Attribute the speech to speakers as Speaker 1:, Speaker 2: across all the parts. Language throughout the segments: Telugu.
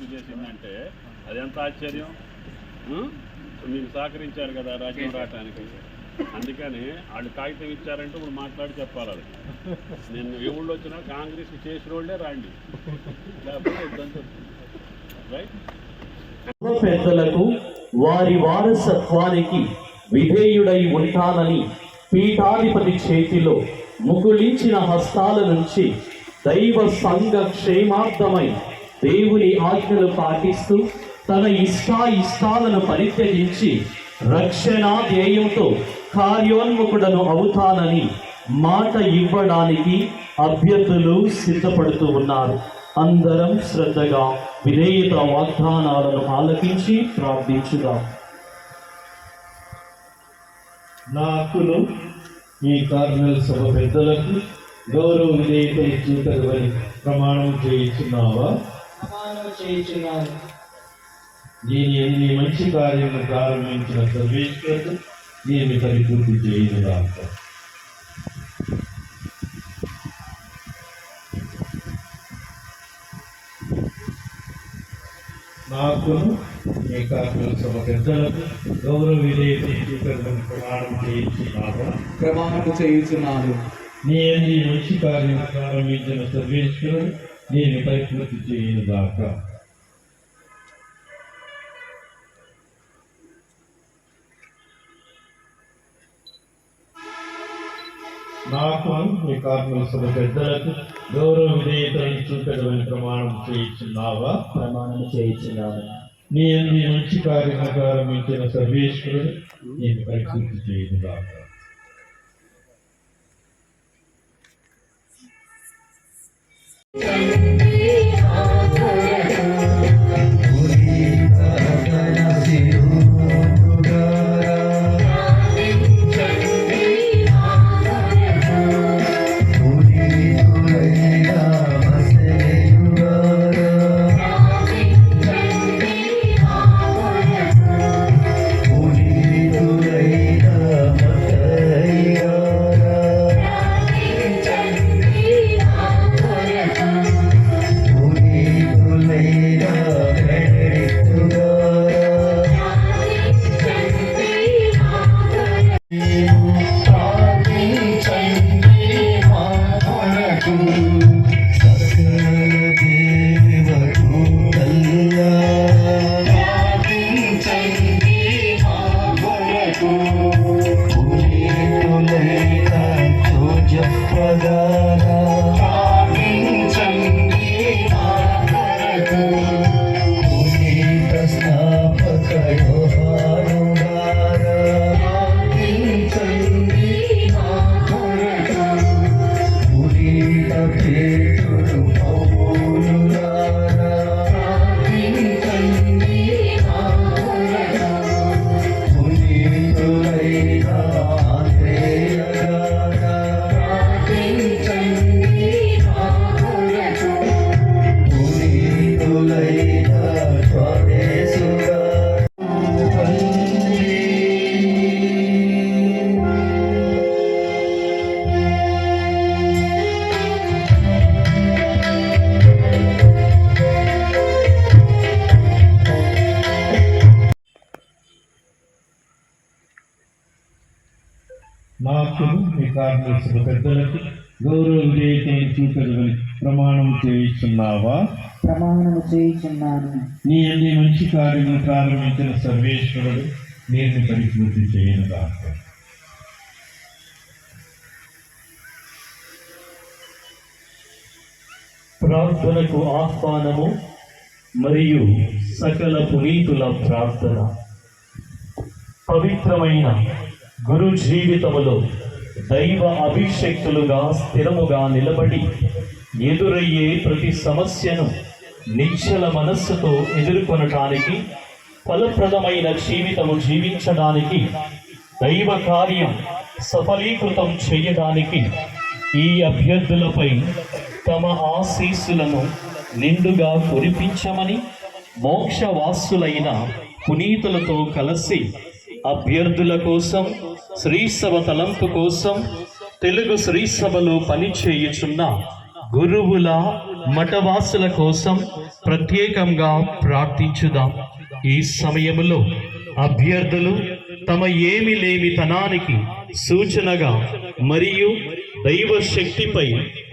Speaker 1: కాంగ్రెస్ చేసిందంటే అది ఎంత ఆశ్చర్యం మీరు సహకరించారు కదా రాజ్యం రావటానికి. అందుకని వాళ్ళు కాగితం ఇచ్చారంటే ఇప్పుడు మాట్లాడి చెప్పాలి అది. నేను ఏ ఊళ్ళో వచ్చినా కాంగ్రెస్ చేసిన వాళ్ళే రాండి. లేకపోతే రైట్
Speaker 2: పెద్దలకు వారి వారసత్వానికి విధేయుడై ఉంటానని పీఠాధిపతి చేతిలో ముకుళించిన హస్తాల నుంచి దైవ సంఘ క్షేమార్థమై దేవుని ఆజ్ఞలు పాటిస్తూ తన ఇష్టాయిష్టాలను పరిత్యజించి రక్షణ ధ్యేయంతో కార్యోన్ముఖుడను అవుతానని మాట ఇవ్వడానికి అభ్యర్థులు సిద్ధపడుతూ ఉన్నారు. అందరం శ్రద్ధగా విధేయత వాగ్దానాలను ఆలకించి ప్రార్థించుదాం.
Speaker 3: నాకును ఈ కార్నల్ సభ పెద్దలకు గౌరవ విధేయత చూతగవని ప్రమాణం చేయించున్నావా? దీని ఎన్ని మంచి కార్యము ప్రారంభించిన సర్వేశ్వరుడు దీన్ని పరిపూర్తి చేయుదాక నాకును ఈ కార్నల్ సభ పెద్దలకు గౌరవ విధేయతలు చూతగవని ప్రమాణం చేయించున్నావా?
Speaker 4: ప్రమాణము చేయుచున్నాను.
Speaker 3: నీ అన్ని మంచి కార్యం ప్రారంభించిన సర్వేశ్వరుడు నేను పరిపూర్తి చేయను దాకా నాకు మీ కార్మిక సభ పెద్దలకు గౌరవ విధేయతలను చూపెదవని ప్రమాణం చేయించున్నావా
Speaker 2: ప్రమాణం చేయించున్నాను
Speaker 3: నీ అన్ని మంచి కార్యం ప్రారంభించిన సర్వేశ్వరుడు నేను పరిపూర్తి చేయను దాకా నాకు
Speaker 5: చేస్తున్నాను
Speaker 3: నీ అన్ని మంచి కార్యము ప్రారంభించిన సర్వేశ్వరుడు నేను పరిపూర్తి చేయను కాదు
Speaker 2: ప్రార్థనకు ఆహ్వానము మరియు సకల పునీతుల ప్రార్థన. పవిత్రమైన గురు జీవితములో దైవ అభిషక్తులుగా స్థిరముగా నిలబడి ఎదురయ్యే ప్రతి సమస్యను నిశ్చల మనస్సుతో ఎదుర్కొనటానికి ఫలప్రదమైన జీవితము జీవించడానికి దైవ కార్యం సఫలీకృతం చేయడానికి ఈ అభ్యర్థులపై తమ ఆశీస్సులను నిండుగా కురిపించమని మోక్షవాసులైన పునీతులతో కలిసి అభ్యర్థుల కోసం శ్రీసభ తలంపు కోసం తెలుగు శ్రీసభలో పనిచేయుచున్న గురువుల మఠవాసుల కోసం ప్రత్యేకంగా ప్రార్థించుదాం. ఈ సమయంలో అభ్యర్థులు తమ ఏమి లేమితనానికి సూచనగా మరియు దైవ శక్తిపై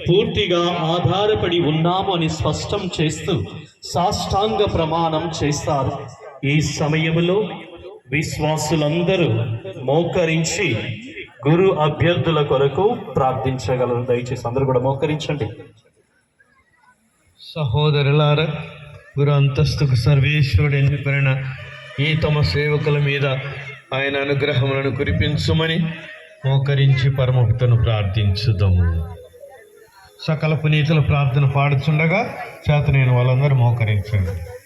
Speaker 2: పూర్తిగా ఆధారపడి ఉన్నాము అని స్పష్టం చేస్తూ సాష్టాంగ ప్రమాణం చేస్తారు. ఈ సమయంలో విశ్వాసులందరూ మోకరించి గురు అభ్యర్థుల కొరకు ప్రార్థించగలరు. దయచేసి అందరూ కూడా మోకరించండి.
Speaker 6: సహోదరులారా గురు అంతస్తుకు సర్వేశ్వరుడు ఎన్నుకొనిన ఈ తమ సేవకుల మీద ఆయన అనుగ్రహములను కురిపించుమని మోకరించి పరమభక్తను ప్రార్థించుదాము. సకల పునీతుల ప్రార్థన పాడుచుండగా చేత నేను వాళ్ళందరూ మోకరించండి.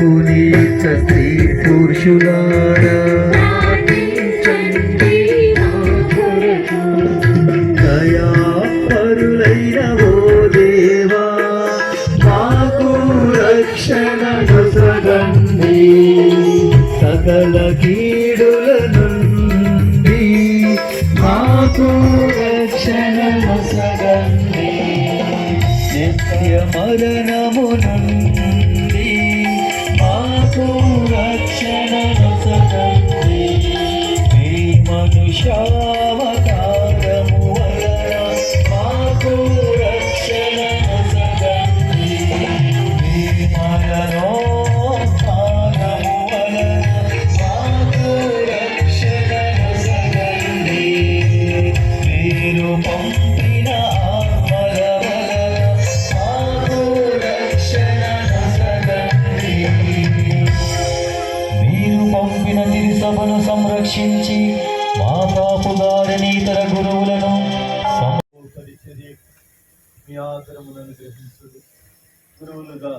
Speaker 3: పునీత స్త్రీ పురుషులారా. Show. మీ
Speaker 7: ఆదరములను గ్రహించుడు గురువులుగా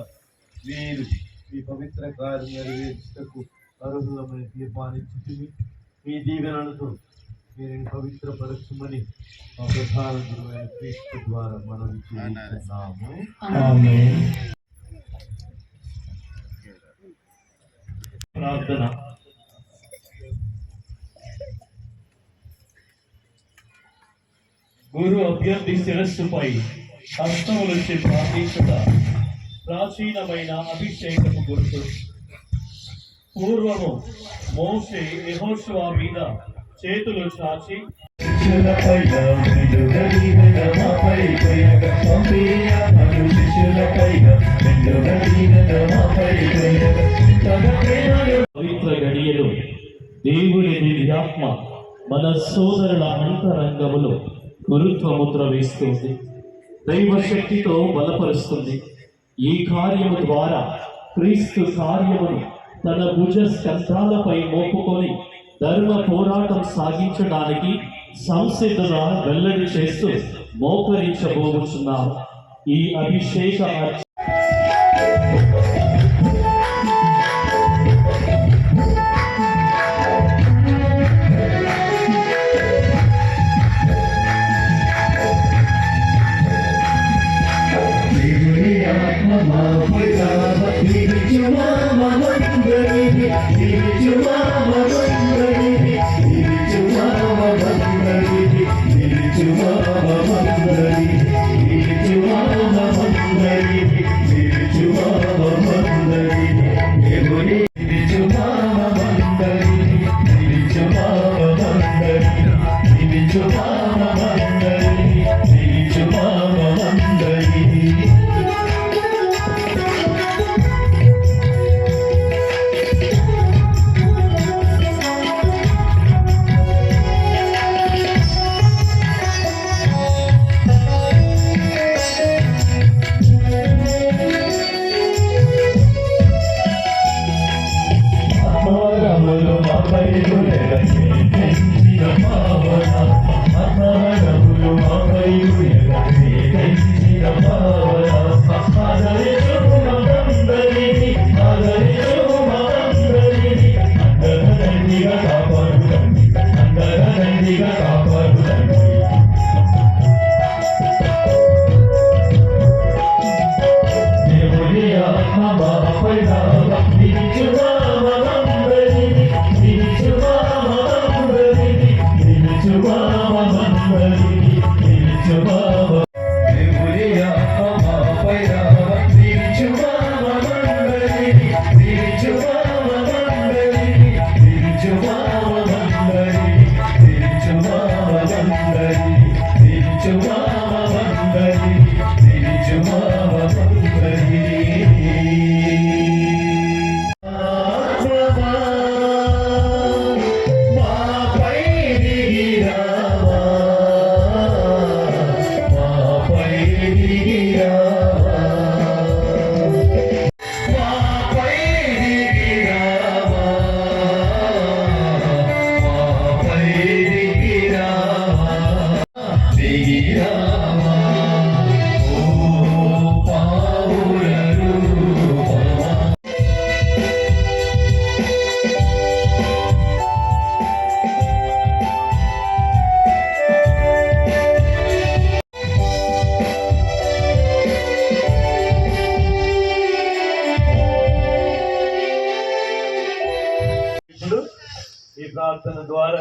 Speaker 7: మీరు మీ పవిత్ర కార్యం నెరవేర్చుటకు అర్హులమని తీర్మానించుతుంది మీ దీవెనలతో మీరు పవిత్ర పరచుమని మా ప్రధాన గురువైన క్రీస్తు ద్వారా మనం చేస్తున్నాము
Speaker 2: ప్రార్థన. గురు అభ్యర్థి శిరస్సుపై హస్తములొచ్చి ప్రార్థించుట ప్రాచీనమైన అభిషేకము గుర్తు పూర్వము మోసే యెహోషువ మీద చేతులు చాచి పవిత్ర గడియలు దేవుని దివ్యాత్మ మన సోదరుల అంతరంగములో గురుత్వముద్ర వేస్తుంది. దైవశక్తితో బలపరుస్తుంది. ఈ కార్యము ద్వారా క్రీస్తు కార్యమును తన భుజ స్కంధాలపై మోపుకొని ధర్మ పోరాటం సాగించడానికి సంసిద్ధత వెల్లడి చేస్తూ మోకరించబోతున్నారు ఈ అభిషేక
Speaker 7: ప్రార్థన ద్వారా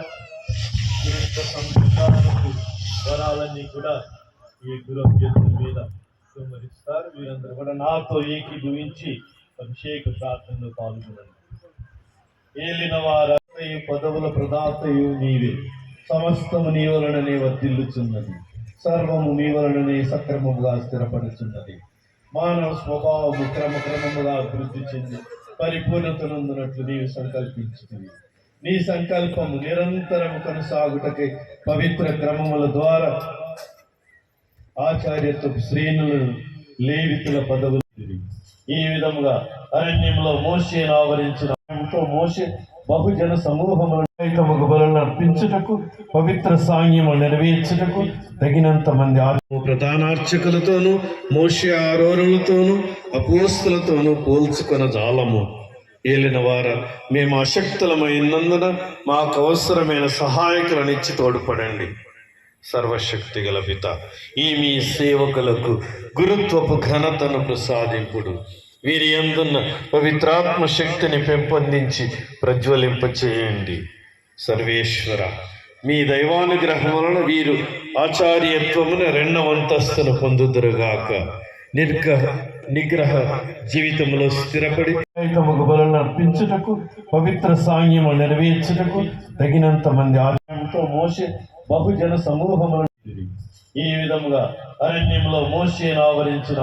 Speaker 7: వరాలన్నీ కూడా ఈ గురవ్యక్తుల మీద కుమరిస్తారు వీరందరూ కూడా నాతో ఏకీభవించి అభిషేక ప్రార్థనలో పాల్గొనండి. ఏలిన వారయు పదవుల ప్రదాతయు నీవే. సమస్తము నీ వలననే వర్ధిల్లుచున్నది. సర్వము నీ వలననే సక్రమముగా స్థిరపడుచున్నది. మానవ స్వభావము క్రమక్రమముగా అభివృద్ధి చెంది పరిపూర్ణతనందునట్లు నీవు సంకల్పించుతుంది నీ సంకల్పము నిరంతరము కొనసాగుటకి పవిత్ర క్రమముల ద్వారా ఆచార్యత్వ శ్రేణులను లేవితుల పదవులు ఈ విధముగా అరణ్యంలో మోషేను ఆవరించిన ఎంతో మోషే బహుజన సమూహములకు తమకు బలను అర్పించుటకు పవిత్ర సాంగ్యము నెరవేర్చుటకు తగినంత మంది ఆత్మ ప్రధానార్చకులతోనూ మోషే ఆరోరులతోనూ అపోస్తులతోనూ పోల్చుకొన జాలము. ఏలిన వార మేము అశక్తులమైనందున మాకు అవసరమైన సహాయకులనిచ్చి తోడ్పడండి. సర్వశక్తి గల పిత ఈ మీ సేవకులకు గురుత్వపు ఘనతను ప్రసాదింపుడు. వీరి అందున్న పవిత్రాత్మ శక్తిని పెంపొందించి ప్రజ్వలింపచేయండి. సర్వేశ్వర మీ దైవానుగ్రహం వలన వీరు ఆచార్యత్వమున రెండవ అంతస్తును పొందుదురుగాక. నిర్గ నిగ్రహ జీవితంలో స్థిరపడి తమకు బలను నడిపించుటకు పవిత్ర సాంగ్యము నెరవేర్చుటకు తగినంత మంది ఆదాయంతో మోసే బహుజన సమూహములను ఈ విధముగా అరణ్యంలో మోషేను ఆవరించిన